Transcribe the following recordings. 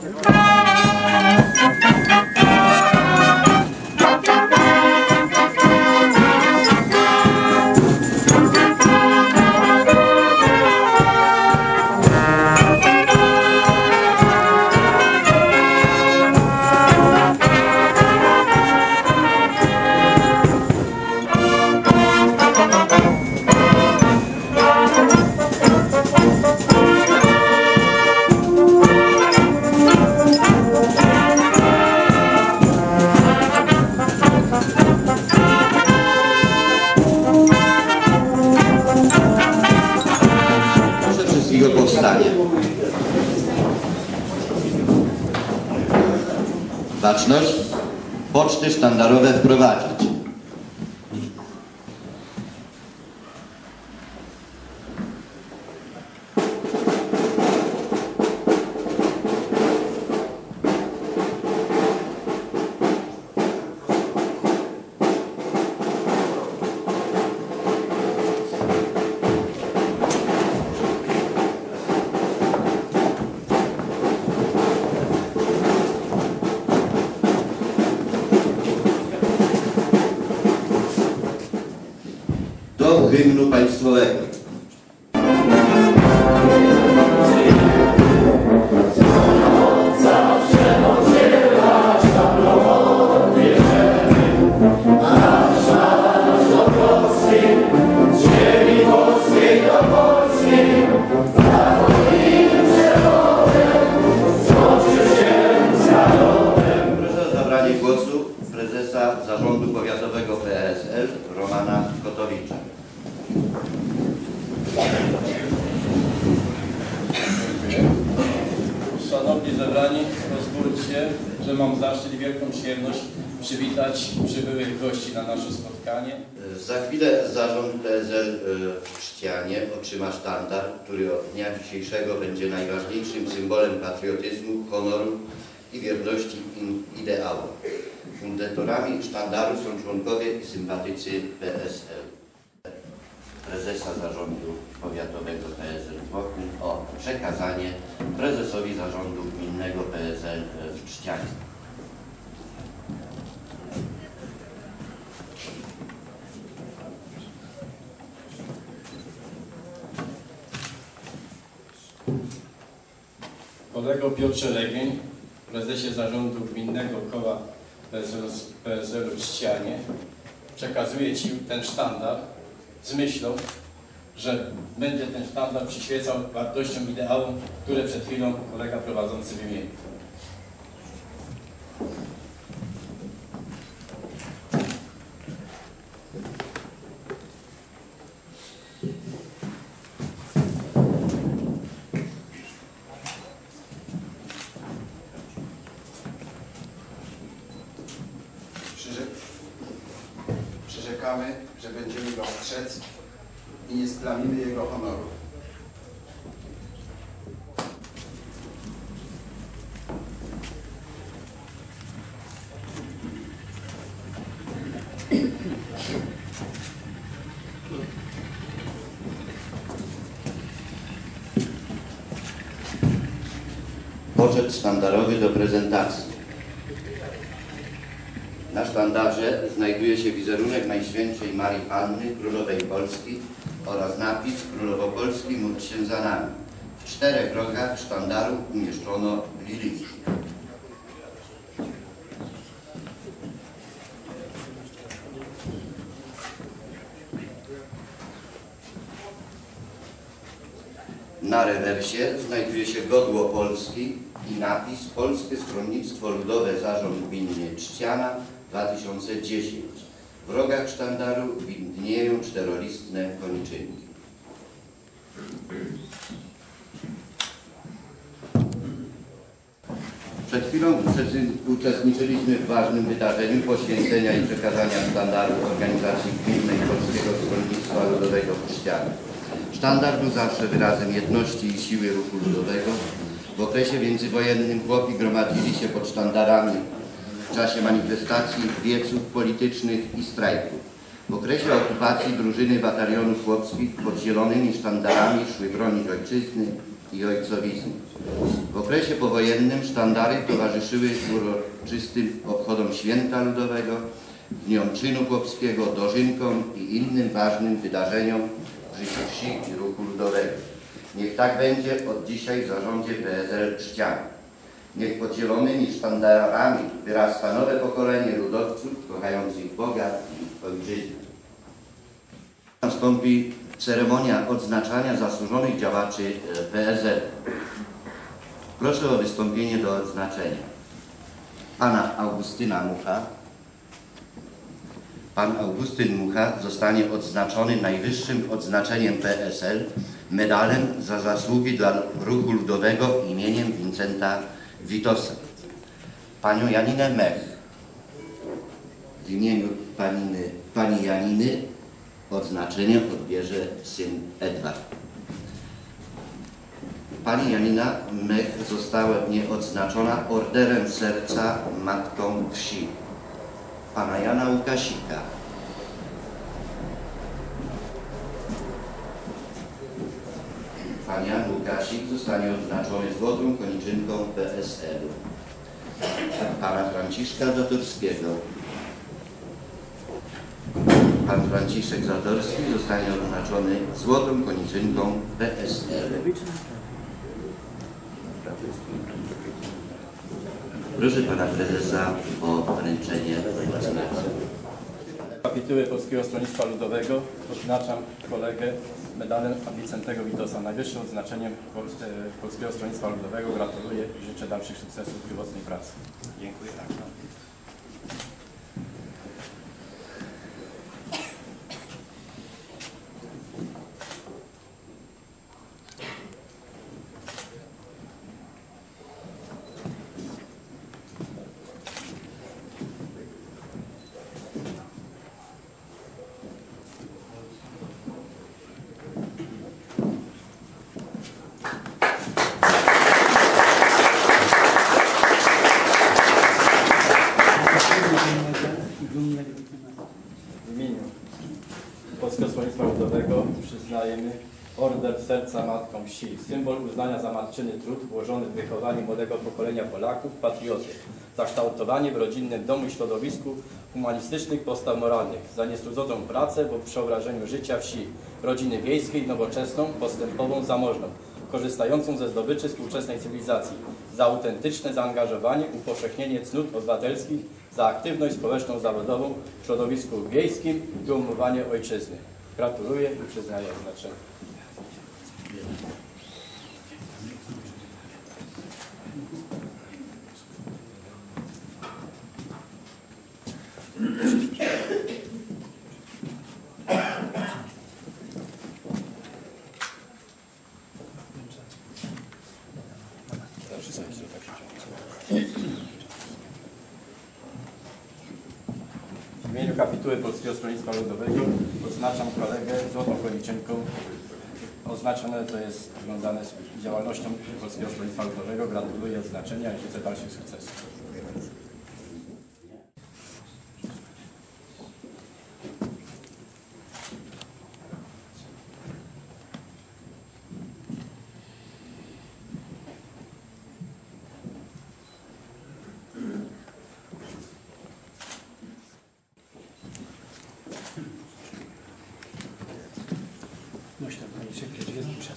Proszę Baczność. Poczty sztandarowe wprowadzić. Hymnu państwowego. Zarządu Powiatowego PSL Romana Kotowicza. Że mam zaszczyt i wielką przyjemność przywitać przybyłych gości na nasze spotkanie. Za chwilę zarząd PSL w Trzcianie otrzyma sztandar, który od dnia dzisiejszego będzie najważniejszym symbolem patriotyzmu, honoru i wierności in ideałom. Fundatorami sztandaru są członkowie i sympatycy PSL. Prezesa Zarządu Powiatowego PSL w Bochum o przekazanie prezesowi Zarządu Gminnego PSL w Trzcianie. Kolego Piotrze Legień, prezesie Zarządu Gminnego Koła PSL PSL w przekazuję Ci ten sztandar z myślą, że będzie ten sztandar przyświecał wartościom, ideałom, które przed chwilą kolega prowadzący wymienił. I nie splamimy jego honoru. Poczet sztandarowy do prezentacji. Na sztandarze znajduje się wizerunek Najświętszej Marii Panny, Królowej Polski oraz napis Królowopolski módl się za nami. W czterech rogach sztandaru umieszczono liliki. Na rewersie znajduje się godło Polski i napis Polskie Stronnictwo Ludowe Zarząd Gminy Trzciana 2010. W rogach sztandaru widnieją czterolistne koniczynki. Przed chwilą uczestni- uczestniczyliśmy w ważnym wydarzeniu poświęcenia i przekazania sztandaru organizacji gminnej Polskiego Stronnictwa Ludowego w Trzcianie. Sztandar był zawsze wyrazem jedności i siły ruchu ludowego. W okresie międzywojennym chłopi gromadzili się pod sztandarami w czasie manifestacji, wieców politycznych i strajków. W okresie okupacji drużyny batalionów chłopskich pod zielonymi sztandarami szły bronić ojczyzny i ojcowizny. W okresie powojennym sztandary towarzyszyły uroczystym obchodom święta ludowego, dniom czynu chłopskiego, dożynkom i innym ważnym wydarzeniom w życiu wsi i ruchu ludowego. Niech tak będzie od dzisiaj w zarządzie PSL Trzcian. Niech pod zielonymi sztandarami wyrasta nowe pokolenie ludowców kochających Boga i Ojczyznę. Nastąpi ceremonia odznaczania zasłużonych działaczy e, PSL. Proszę o wystąpienie do odznaczenia pana Augustyna Mucha. Pan Augustyn Mucha zostanie odznaczony najwyższym odznaczeniem PSL, medalem za zasługi dla ruchu ludowego imieniem Wincenta Witosa. Panią Janinę Mech w imieniu paniny, pani Janiny odznaczenie odbierze syn Edward. Pani Janina Mech została nieodznaczona Orderem Serca Matką Wsi. Pana Jana Łukasika. Pan Zostanie odznaczony złotą koniczynką PSL-u. Pana Franciszka Zatorskiego. Pan Franciszek Zatorski zostanie odznaczony złotą koniczynką PSL. Proszę pana prezesa o wręczenie. Kapituły Polskiego Stronnictwa Ludowego odznaczam kolegę medalem Vicentego Witosa, najwyższym odznaczeniem Pol- e, Polskiego Stronnictwa Ludowego. Gratuluję i życzę dalszych sukcesów w owocnej pracy. Dziękuję. W imieniu Polskiego Stronnictwa Ludowego przyznajemy Order Wsi, symbol uznania za matczyny trud włożony w wychowanie młodego pokolenia Polaków, patriotów, za kształtowanie w rodzinnym domu i środowisku humanistycznych postaw moralnych, za niestrudzoną pracę w przeobrażeniu życia wsi, rodziny wiejskiej, nowoczesną, postępową, zamożną, korzystającą ze zdobyczy współczesnej cywilizacji, za autentyczne zaangażowanie, upowszechnienie cnót obywatelskich, za aktywność społeczną, zawodową w środowisku wiejskim i umowanie ojczyzny. Gratuluję i przyznaję oznaczenie. W imieniu kapituły Polskiego Stronnictwa Ludowego odznaczam kolegę złotą koniczynką. Oznaczone to jest związane z działalnością Polskiego Stronnictwa Ludowego. Gratuluję odznaczenia i życzę dalszych sukcesów.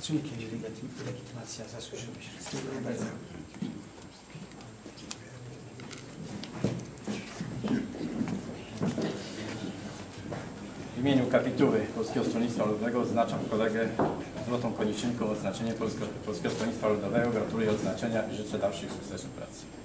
Szacunkiem legitymacja zasłużyłeś. Dziękuję bardzo. W imieniu kapituły Polskiego Stronnictwa Ludowego oznaczam kolegę złotą koniczynką odznaczenie Polskiego, Polskiego Stronnictwa Ludowego. Gratuluję odznaczenia i życzę dalszych sukcesów pracy.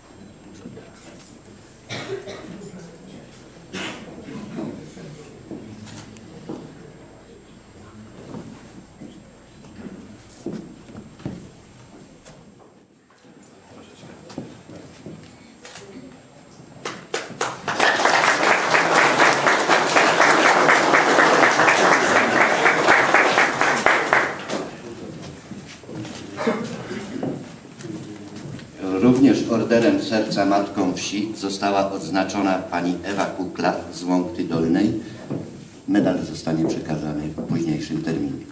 Orderem Serca Matką Wsi została odznaczona pani Ewa Kukla z Łąkty Dolnej. Medal zostanie przekazany w późniejszym terminie.